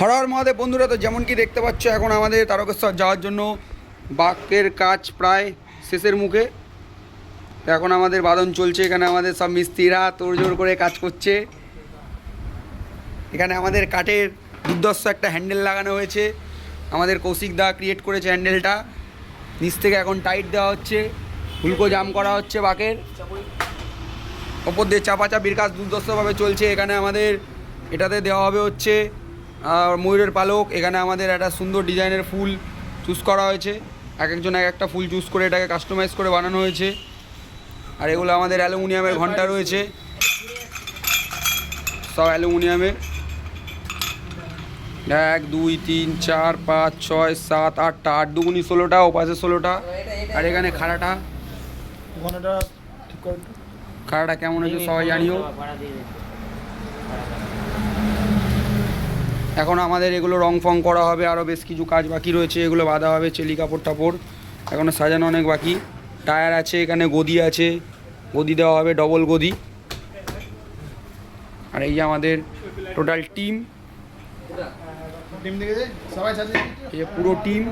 হর হর মহাদেব, বন্ধুরা, তো যেমন কি দেখতে পাচ্ছ, এখন আমাদের তারকেশ্বর যাওয়ার জন্য বাক্যের কাজ প্রায় শেষের মুখে। এখন আমাদের বাদন চলছে, এখানে আমাদের সব মিস্ত্রিরা তোড়জোড় করে কাজ করছে। এখানে আমাদের কাঠের দুর্দর্শ একটা হ্যান্ডেল লাগানো হয়েছে। আমাদের কৌশিক দা ক্রিয়েট করেছে হ্যান্ডেলটা। নিচ থেকে এখন টাইট দেওয়া হচ্ছে, হুলকো জাম করা হচ্ছে বাকের। ওপর দিয়ে চাপাচাপির কাজ দুর্দর্শভাবে চলছে, এখানে আমাদের এটাতে দেওয়া হবে হচ্ছে ময়ূরের পালক এখানে আমাদের একটা সুন্দর ডিজাইনের ফুল চুজ করা হয়েছে। এক একজন এক একটা ফুল চুজ করে এটাকে কাস্টমাইজ করে বানানো হয়েছে। আর এগুলো আমাদের অ্যালুমিনিয়ামের ঘণ্টা রয়েছে। সব অ্যালুমিনিয়ামের। এক দুই তিন চার পাঁচ ছয় সাত আটটা আট দুগুনি ষোলোটা ও পাশে ষোলোটা। আর এখানে খাড়াটা। খাড়াটা কেমন হয়েছে সবাই জানিও। এখন আমাদের এগুলো রং ফং করা হবে আরও বেশ কিছু কাজ বাকি রয়েছে এগুলো বাঁধা হবে চেলি কাপড় টাপড়। এখনও সাজানো অনেক বাকি। টায়ার আছে এখানে গদি আছে। গদি দেওয়া হবে ডবল গদি। আর এই যে আমাদের টোটাল টিম এই যে পুরো টিম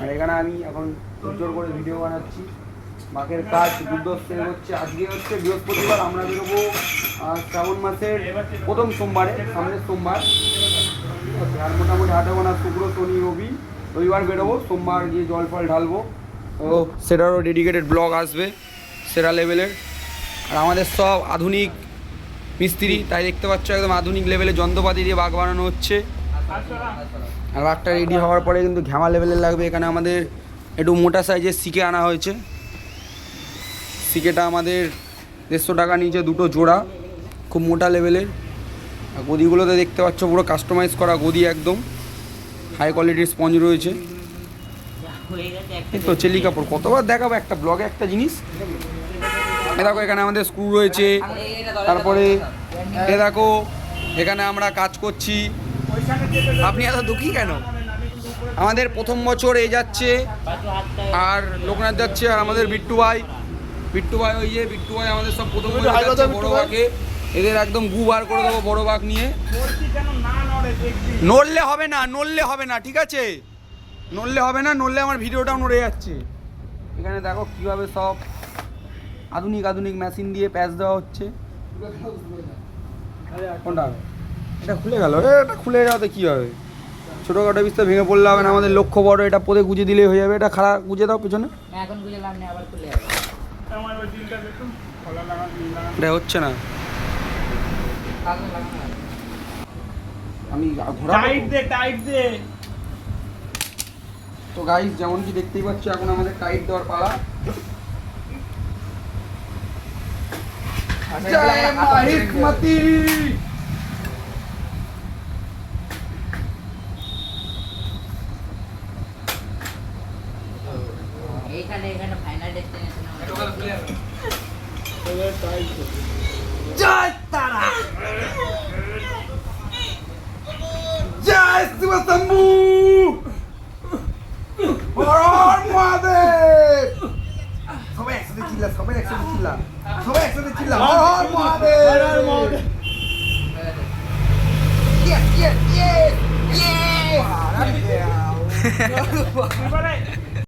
আর এখানে আমি এখন জোর করে ভিডিও বানাচ্ছি। বাঘের কাজ, দুর্দশে হচ্ছে, আজকে হচ্ছে বৃহস্পতিবার, আমরা বেরোবো শ্রাবণ মাসের প্রথম সোমবারে, সামনের সোমবার। আর মোটামুটি গোনা শুক্র, শনি, রবি, রবিবার বেরোবো, সোমবার গিয়ে জল ফল ঢালবো। তো সেটারও ডেডিকেটেড ব্লগ আসবে, সেরা লেভেলের আর আমাদের সব আধুনিক মিস্ত্রি, তাই দেখতে পাচ্ছ একদম আধুনিক লেভেলে যন্ত্রপাতি দিয়ে বাঘ বানানো হচ্ছে। আর বাঘটা রেডি হওয়ার পরে কিন্তু ঘ্যামা লেভেলের লাগবে, এখানে আমাদের একটু মোটা সাইজের শিখে আনা হয়েছে। সিকেটা আমাদের দেড়শো টাকা নিচে দুটো জোড়া, খুব মোটা লেভেলের আর গদিগুলোতে দেখতে পাচ্ছ পুরো কাস্টমাইজ করা গদি একদম। হাই কোয়ালিটির স্পঞ্জ রয়েছে। তো চেলি কাপড়। কতবার দেখাবো একটা ব্লগে একটা জিনিস? এ দেখো, এখানে আমাদের স্ক্রু রয়েছে। তারপরে এ দেখো, এখানে আমরা কাজ করছি। আপনি এত দুঃখী কেন? আমাদের প্রথম বছর এই যাচ্ছে, আর লোকনাথ যাচ্ছে, আর আমাদের বিট্টু ভাই। বিট্টু ভাই ওই যে বিট্টু ভাই আমাদের সব প্রথম বড়। বাঘে এদের একদম গু বার করে দেবো বড় বাঘ নিয়ে। নড়লে হবে না নড়লে হবে না ঠিক আছে? নড়লে হবে না নড়লে আমার ভিডিওটাও নড়ে যাচ্ছে। এখানে দেখো কীভাবে সব আধুনিক আধুনিক মেশিন দিয়ে প্যাচ দেওয়া হচ্ছে। কোনটা? এটা খুলে গেল এটা খুলে যাওয়াতে কী হবে? ছোটোখাটো বিস্তার ভেঙে পড়লে হবে না আমাদের লক্ষ্য বড় এটা পদে গুজে দিলেই হয়ে যাবে এটা খারাপ গুজে দাও পেছনে। না, এখন বুঝে লাভ নেই আবার খুলে যাবে। এটা হচ্ছে না। আমি ঘোরা টাইট দে টাইট দে। তো গাইস যেমন কি দেখতেই পাচ্ছ এখন আমাদের টাইট দেওয়ার পালা। জয় মা হিকমতি এইখানে এখানে ফাইনাল ডেস্টিনেশন জয় তারা জয়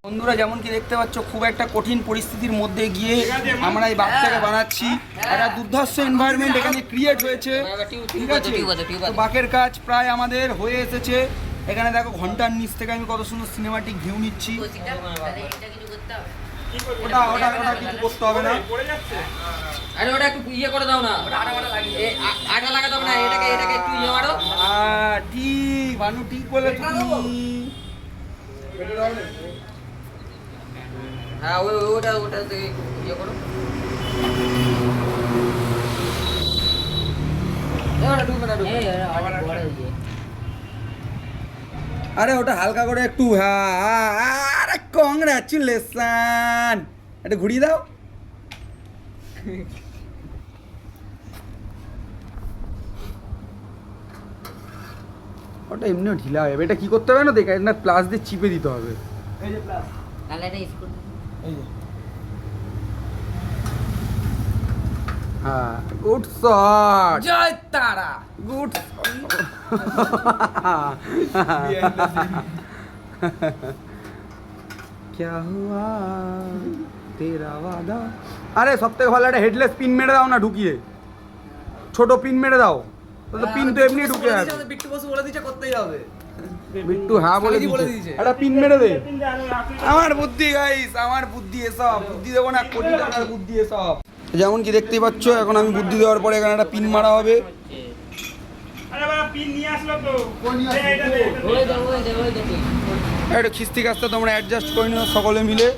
বন্ধুরা যেমন কি দেখতে পাচ্ছ খুব একটা কঠিন পরিস্থিতির মধ্যে গিয়ে আমরা এই বাচ্চাকে বানাচ্ছি। একটা দুর্ধর্ষ এনভায়রনমেন্ট এখানে ক্রিয়েট হয়েছে। ঠিক আছে? তো বাঘের কাজ প্রায় আমাদের হয়ে এসেছে। এখানে দেখো ঘণ্টার নিচ থেকে আমি কত সুন্দর সিনেমাটিক ভিউ নিচ্ছি। ওটা ওটা ওটা কিছু করতে হবে না। আরে ওটা একটু ইয়ে করে দাও না। আটা লাগাতে হবে না এটাকে এটাকে একটু ইয়ে মারো। ঠিক ভানু ঠিক বলে তুমি। হ্যাঁ ওই ওটা ওটা ইয়ে করো। না, না। আরে ওটা হালকা করে একটু হ্যাঁ আরে কংগ্রাচুলেশন এটা ঘুরিয়ে দাও। ওটা এমনিও ঢিলা হবে এটা কি করতে হবে না? দেখ এটা প্লাস দিয়ে চিপে দিতে হবে। এই যে প্লাস তাহলে এটা স্কুল। হ্যাঁ গুড শট জয় তারা गुड क्या हुआ तेरा वादा আরে সব থেকে ভালো একটা হেডলেস পিন মেরে দাও না ঢুকিয়ে ছোট পিন মেরে দাও তো পিন তো এমনি ঢুকে যাবে বিট্টু বসু বলে দিচ্ছে করতেই হবে বিট্টু হ্যাঁ বলে বলে দিয়েছে। একটা পিন মেরে দে। আমার বুদ্ধি গাইস আমার বুদ্ধি এসব। বুদ্ধি দেবো না কোটি টাকার বুদ্ধি এসব। যেমন কি দেখতেই পাচ্ছ এখন আমি বুদ্ধি দেওয়ার পরে এখানে একটা পিন মারা হবে। আরে বাবা পিন নিয়ে আসলো তো। কই নিয়ে আসলো? দে, এটা দে। ওই দে ওই দে ওই দে একটু খিস্তি কাজটা তোমরা অ্যাডজাস্ট করে নিও সকলে মিলে।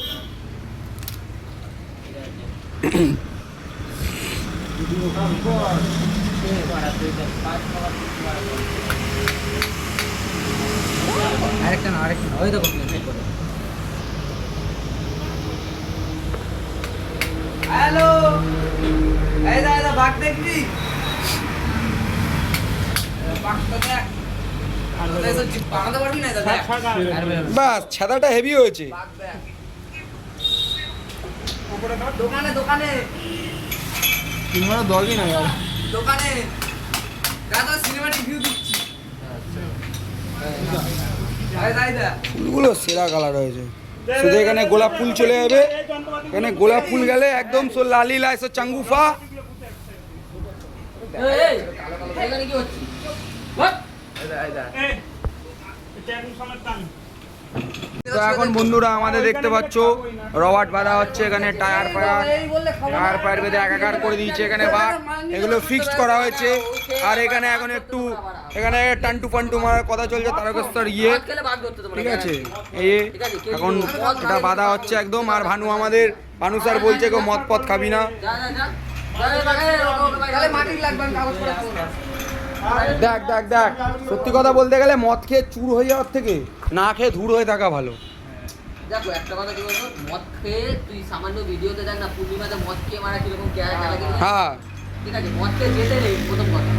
আরেকটা না আরেকটা না। ওই দেখো হ্যালো! এই দা দা বাঘ দেখবি? না বাস ছাদাটা হেভি হয়েছে। দোকানে দোকানে। নাই আর। দোকানে। দাদা সিনেমাটিক ভিউ দিচ্ছি। ফুলগুলো সেরা কালার হয়েছে শুধু এখানে গোলাপ ফুল চলে যাবে এখানে গোলাপ ফুল গেলে একদম সো লালি লাইসো চাঙ্গুফা এই এই এখানে কি হচ্ছে তো এখন বন্ধুরা আমাদের দেখতে পাচ্ছ রবার্ট বাঁধা হচ্ছে এখানে টায়ার ফায়ার টায়ার ফায়ার বেঁধে একাকার করে দিয়েছে এখানে বাঘ। এগুলো ফিক্সড করা হয়েছে। আর এখানে এখন একটু এখানে টান্টু ফান্টু মারার কথা চলছে তারকেশ্বর ইয়ে। ঠিক আছে? এ এখন এটা বাঁধা হচ্ছে একদম। আর ভানু আমাদের ভানু স্যার বলছে কেউ মদ পথ খাবি না। দেখ দেখ দেখ। সত্যি কথা বলতে গেলে মদ খেয়ে চুর হয়ে যাওয়ার থেকে না খেয়ে ধুর হয়ে থাকা ভালো। দেখো একটা কথা কি বলতো? মদ খেয়ে তুই সামান্য ভিডিওতে দেখ না পূর্ণিমাতে মদ খেয়ে মারা কীরকম হ্যাঁ। ঠিক আছে মদ খেয়ে যেতে নেই প্রথম কথা।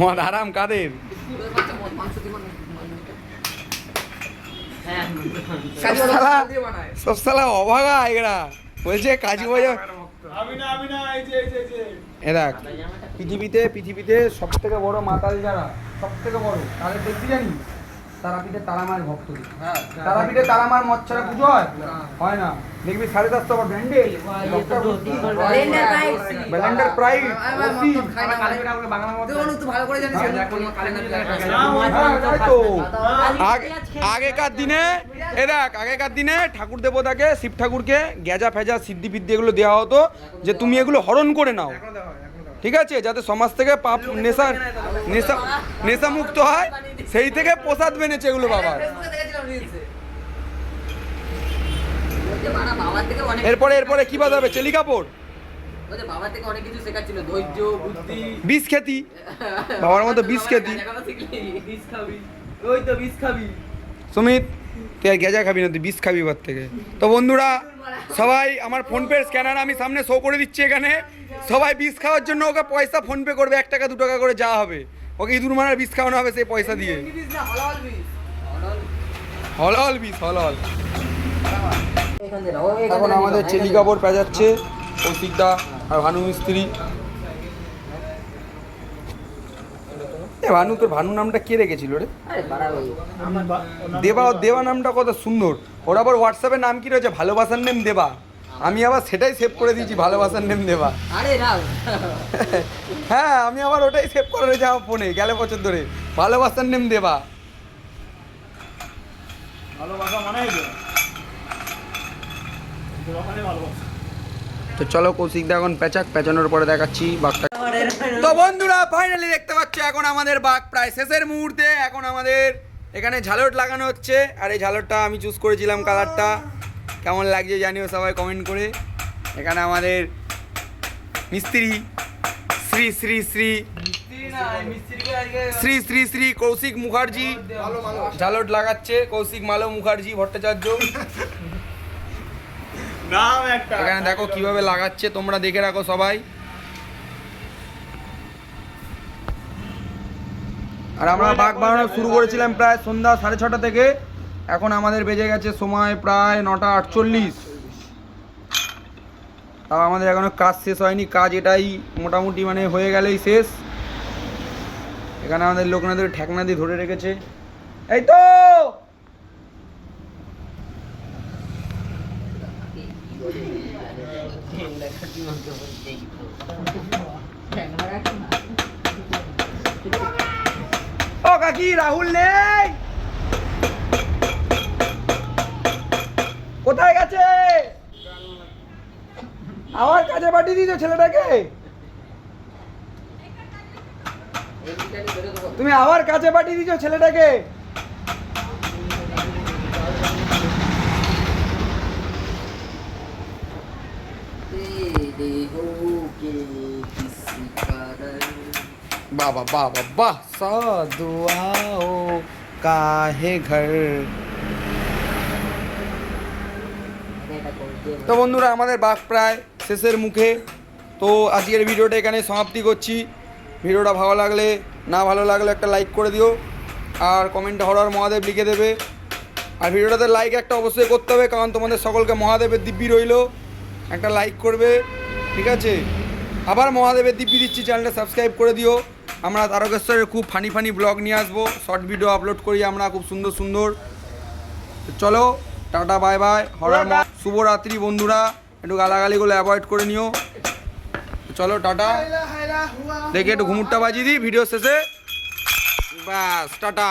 মদ আরাম কাদের? হ্যাঁ সব শালা অভাগা এরা বলছে কাজী বাজা আমি না আমি না এই যে এই যে। এই যে এ দেখ পৃথিবীতে পৃথিবীতে সব থেকে বড় মাতাল যারা সব থেকে বড় তাদের দেখবি জানি তারাপীঠে তারামার ভক্ত হ্যাঁ তারাপীঠে তারামার মদ ছাড়া পুজো হয়? হয় না। দেখবি সাড়ে প্রাইস হ্যাঁ, তাই তো। আগে- আগেকার দিনে এ দেখ আগেকার দিনে ঠাকুর দেবতাকে শিব ঠাকুরকে গেজা ফেজা সিদ্ধি ফিদ্ধি এগুলো দেওয়া হতো যে তুমি এগুলো হরণ করে নাও। ঠিক আছে? যাতে সমাজ থেকে পাপ নেশা নেশা নেশা মুক্ত হয় সেই থেকে প্রসাদ বেনেছে এগুলো বাবা বাবার। এরপরে এরপরে কি বাজাবে? চেলি কাপড়? বাবার থেকে অনেক কিছু শেখাচ্ছিল ধৈর্য বুদ্ধি। বিষ খেতি। বাবার মতো বিষ খেতি। সুমিত তুই আর গেজা খাবি না, তুই বিষ খাবি এবার থেকে। তো বন্ধুরা, সবাই আমার ফোনপের স্ক্যানার আমি সামনে শো করে দিচ্ছি এখানে। সবাই বিষ খাওয়ার জন্য ওকে পয়সা ফোনপে করবে, এক টাকা, দু টাকা করে যা হবে। ওকে ইঁদুর মারার বিষ খাওয়ানো হবে সেই পয়সা দিয়ে। হল বিষ হল এখন আমাদের চেলি কাপড় পেঁচাচ্ছে, কৌশিকদা আর ভানু মিস্ত্রি। এ ভানু তোর ভানু নামটা কে রেখেছিল রে? দেবা দেবা নামটা কত সুন্দর। ওর আবার হোয়াটসঅ্যাপে নাম কি রয়েছে? ভালোবাসার নেম দেবা। আমি আবার সেটাই সেভ করে দিয়েছি ভালোবাসার নেম দেবা। আরে রাও হ্যাঁ আমি আবার ওটাই সেভ করে রয়েছে আমার ফোনে গেলে বছর ধরে। ভালোবাসার নেম দেবা। ভালোবাসা মানে এই যে। ওখানে ভালোবাসা তো চলো কৌশিক দা এখন পেঁচাক পেঁচানোর পরে দেখাচ্ছি বাঘটা। তো বন্ধুরা ফাইনালি দেখতে পাচ্ছ এখন আমাদের বাঘ প্রায় শেষের মুহূর্তে, এখন আমাদের এখানে ঝালট লাগানো হচ্ছে। আর এই ঝালটটা আমি চুজ করেছিলাম কালারটা কেমন লাগছে জানিও সবাই কমেন্ট করে। এখানে আমাদের মিস্ত্রি, শ্রী শ্রী শ্রী শ্রী শ্রী শ্রী কৌশিক মুখার্জি। ঝালট লাগাচ্ছে কৌশিক মালো মুখার্জি ভট্টাচার্য। এখানে দেখো কীভাবে লাগাচ্ছে তোমরা দেখে রাখো সবাই। আর আমরা বাঘ বানানো শুরু করেছিলাম প্রায় সন্ধ্যা সাড়ে ছটা থেকে। এখন আমাদের বেজে গেছে সময় প্রায় নটা আটচল্লিশ। তাও আমাদের এখনও কাজ শেষ হয়নি কাজ এটাই মোটামুটি মানে হয়ে গেলেই শেষ। এখানে আমাদের লোকনাথের ঠেকনা দিয়ে ধরে রেখেছে। এই তো! ও কাকি, রাহুল নেই। কোথায় গেছে? আমার কাছে পাঠিয়ে দিয়েছ ছেলেটাকে? তুমি আবার কাছে পাঠিয়ে দিয়েছ ছেলেটাকে? বাবা বাবা বাহ সাধু आओ কাহে ঘর তো বন্ধুরা আমাদের বাঘ প্রায় শেষের মুখে তো আজকের ভিডিওটা এখানে সমাপ্তি করছি ভিডিওটা ভালো লাগলে না ভালো লাগলে একটা লাইক করে দিও আর কমেন্টে হরার মহাদেব লিখে দেবে আর ভিডিওটাতে লাইক একটা অবশ্যই করতে হবে কারণ তোমাদের সকলকে মহাদেবের দিব্যি রইল। একটা লাইক করবে, ঠিক আছে? আবার মহাদেবের দিব্যি দিচ্ছি চ্যানেলটা সাবস্ক্রাইব করে দিও। আমরা তারকেশ্বরের খুব ফানি ফানি ব্লগ নিয়ে আসব। শর্ট ভিডিও আপলোড করি আমরা, খুব সুন্দর সুন্দর। চলো, টাটা বাই বাই হরার শুভরাত্রি বন্ধুরা। একটু গালাগালিগুলো অ্যাভয়েড করে নিও। চলো, টাটা। দেখে একটু ঘুমুরটা বাজিয়ে দিই ভিডিও শেষে। ব্যাস, টাটা।